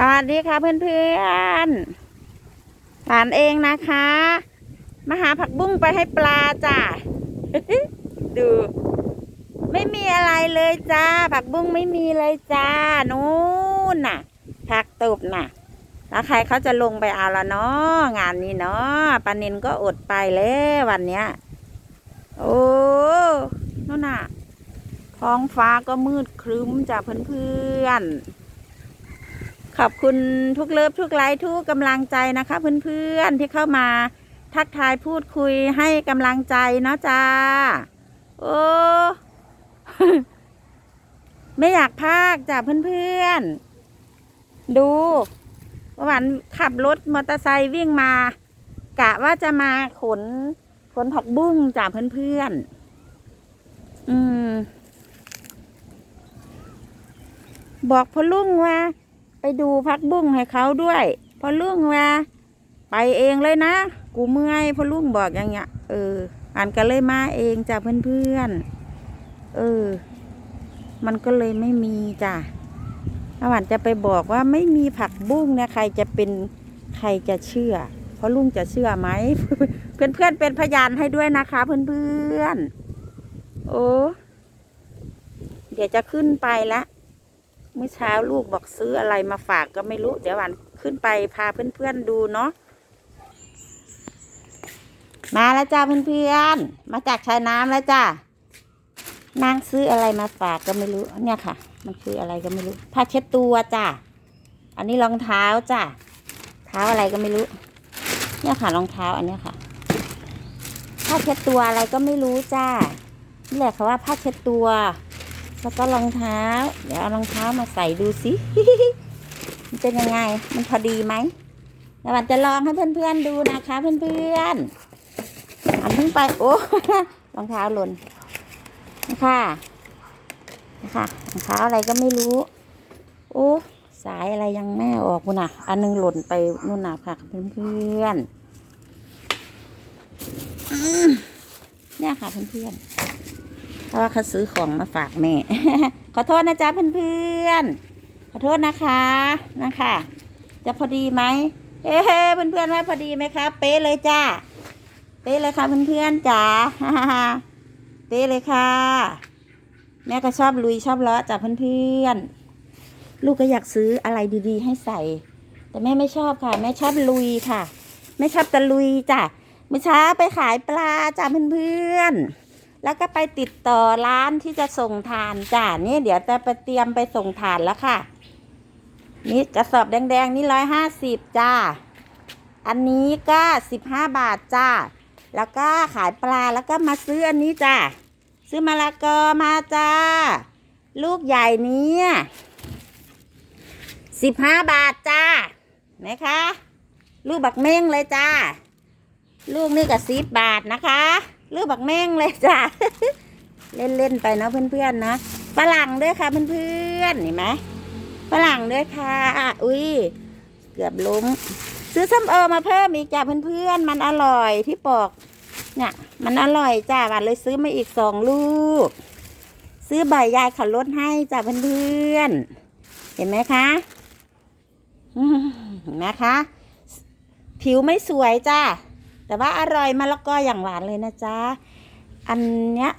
สวัสดีค่ะเพื่อนๆหลานเองนะคะ มาหาผักบุ้งไปให้ปลาจ้ะ ดู ไม่มีอะไรเลยจ้า ผักบุ้งไม่มีเลยจ้า นู่นน่ะ ผักตบน่ะ แล้วใครเขาจะลงไปเอาละเนาะงานนี้เนาะปานินก็อดไปแล้ววันเนี้ย โอ้นู่นน่ะ ท้องฟ้าก็มืดครึ้มจ้ะเพื่อนๆ ขอบคุณทุกเลิฟทุกไลค์ทุกกำลังใจนะคะ เพื่อนๆที่เข้ามาทักทายพูดคุยให้กำลังใจเนาะจ้า โอ้ไม่อยากพากจ้ะเพื่อนๆ ดูเมื่อวานขับรถมอเตอร์ไซค์วิ่งมา กะว่าจะมาขน ขนผักบุ้งจ้ะเพื่อนๆ อืม บอกพอลุงว่า ไปดูพักบุ้งให้เขาด้วยพ่อลุงว่าไปเองเลยนะ กูเมื่อยพ่อลุงบอกอย่างเงี้ย เอออ่านก็เลยมาเองจ้ะเพื่อนๆ เออ มันก็เลยไม่มีจ้ะอาหวานจะไปบอกว่าไม่มีผักบุ้งเนี่ยใครจะเป็นใครจะเชื่อพ่อลุงจะเชื่อไหม เพื่อนๆเป็นพยานให้ด้วยนะคะ เพื่อนๆ โอ้ เดี๋ยวจะขึ้นไปละ เมื่อเช้าลูกบอกซื้ออะไรมาฝากก็ไม่รู้ เดี๋ยววันขึ้นไปพาเพื่อนๆดูเนาะมาแล้วจ้าเพื่อนๆมาจากชายน้ำแล้วจ้านางซื้ออะไรมาฝากก็ไม่รู้เนี่ยค่ะ มันคืออะไรก็ไม่รู้ผ้าเช็ดตัวจ้าอันนี้รองเท้าจ้าเท้าอะไรก็ไม่รู้ เนี่ยค่ะรองเท้าอันเนี้ยค่ะผ้าเช็ดตัวอะไรก็ไม่รู้จ้านี่แหละเขาว่าผ้าเช็ดตัว แล้วก็รองเท้า เดี๋ยวเอารองเท้ามาใส่ดูสิ มันเป็นยังไง มันพอดีไหมเดี๋ยววันจะลองให้เพื่อนๆดูนะคะ เพื่อนๆอันเพิ่งไป โอ้รองเท้าหล่นนะคะนะคะรองเท้าอะไรก็ไม่รู้ โอ้สายอะไรยังแม่ออกคุณน่ะ อันหนึงหล่นไปนู่นน่ะค่ะเพื่อนๆเนี่ยค่ะเพื่อนๆ ราะว่าเขาซื้อของมาฝากแม่ ขอโทษนะจ๊ะเพื่อนๆ ขอโทษนะคะนะคะ จะพอดีไหมเฮ้เพื่อนๆว่าพอดีไหมคะ เป๊ะเลยจ้า เป๊ะเลยค่ะเพื่อนๆจ๋าเป๊ะเลยค่ะ แม่ก็ชอบลุยชอบเลาะจ้ะเพื่อนๆ ลูกก็อยากซื้ออะไรดีๆ ให้ใส่ แต่แม่ไม่ชอบค่ะ แม่ชอบลุยค่ะแม่ชอบตะลุยจ้ะเมื่อเช้าไปขายปลาจ้ะเพื่อนๆ แล้วก็ไปติดต่อร้านที่จะส่งทานจ้านี่เดี๋ยวจะไปเตรียมไปส่งทานแล้วค่ะ นี่กระสอบแดงๆนี่ร้อยห้าสิบจ้า อันนี้ก็สิบห้าบาทจ้า แล้วก็ขายปลาแล้วก็มาซื้ออันนี้จ้า ซื้อมะละกอมาจ้า ลูกใหญ่เนี้สิบห้าบาทจ้านะคะลูกบักเม้งเลยจ้า ลูกนี่ก็สิบบาทนะคะ ลูกบักแม่งเลยจ้ะเล่นเล่นๆไปเนาะเพื่อนๆนะฝรั่งด้วยค่ะเพื่อนๆเห็นไหมฝรั่งด้วยค่ะอุ้ยเกือบล้ม ซื้อส้มโอมาเพิ่มอีกจ้ะเพื่อนๆมันอร่อยที่ปอกเนี่ยมันอร่อยจ้ะวันเลยซื้อมาอีกสองลูก ซื้อใบยายขับรถให้จ้ะเพื่อนๆเห็นไหมคะเห็นไหมคะผิวไม่สวยจ้า แต่ว่าอร่อยมะละกออย่างหวานเลยนะจ๊ะ อันเนี้ย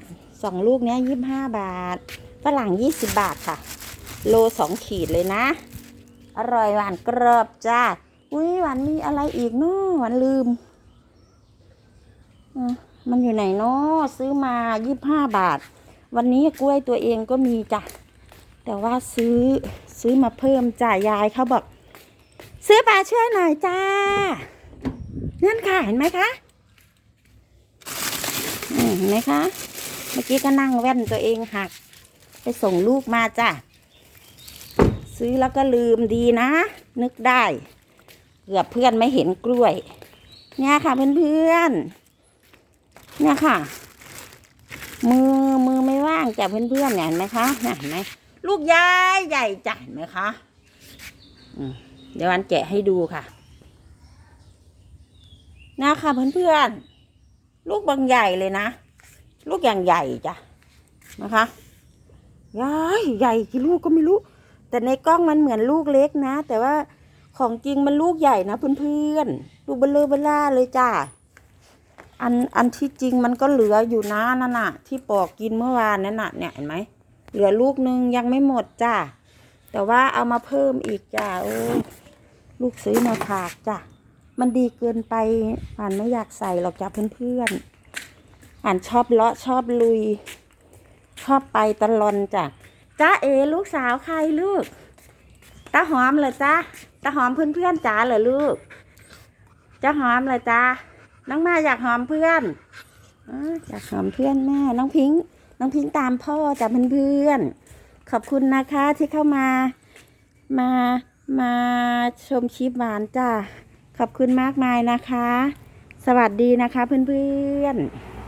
สองลูกเนี้ยยี่ห้าบาท ฝรั่งยี่สิบบาทค่ะ โลสองขีดเลยนะ อร่อยหวานกรอบจ้า อุ้ยหวานมีอะไรอีกเนาะหวานลืม มันอยู่ไหนเนาะซื้อมายี่ห้าบาท วันนี้กล้วยตัวเองก็มีจ้ะ แต่ว่าซื้อซื้อมาเพิ่มจ้ายายเขาบอก ซื้อปลาช่วยหน่อยจ้า นั่นค่ะเห็นไหมคะเห็นไหมคะ เมื่อกี้ก็นั่งแว่นตัวเองหัก ไปส่งลูกมาจ้ะ ซื้อแล้วก็ลืมดีนะ นึกได้เกือบเพื่อนไม่เห็นกล้วย เนี่ยค่ะเพื่อนๆเนี่ยค่ะ มือมือไม่ว่างจ้ะเพื่อนๆเนี่ยเห็นไหมคะเห็นไหมลูกย้ายใหญ่จ้ะเห็นไหมคะเดี๋ยววันแกะให้ดูค่ะ นะคะเพื่อนๆ ลูกบางใหญ่เลยนะ ลูกอย่างใหญ่จ้ะนะคะใหญ่ใหญ่กี่ลูกก็ไม่รู้ แต่ในกล้องมันเหมือนลูกเล็กนะ แต่ว่าของจริงมันลูกใหญ่นะเพื่อนๆ ลูกเบลเลอเบล่าเลยจ้าอันอันที่จริงมันก็เหลืออยู่นะนั่นน่ะ ที่ปอกกินเมื่อวานนั่นน่ะเนี่ยเห็นไหมเหลือลูกนึงยังไม่หมดจ้าแต่ว่าเอามาเพิ่มอีกจ้าโอ้ลูกซื้อมาฝากจ้า มันดีเกินไปอ่านไม่อยากใส่หรอกจ้าเพื่อนๆอ่านชอบเลาะชอบลุย ชอบไปตลอนจ้ะจ้าเอลูกสาวใครลูกตาหอมเหรอจ้าตาหอมเพื่อนๆจ๋าเหรอลูกจะหอมเหรอจ้าน้องมาอยากหอมเพื่อนออยากหอมเพื่อนแม่น้องพิงค์น้องพิงค์ตามพ่อจ้ะเพื่อนๆขอบคุณนะคะที่เข้ามามามาชมคลิปหวานจ้า ขอบคุณมากมายนะคะ สวัสดีนะคะเพื่อนๆ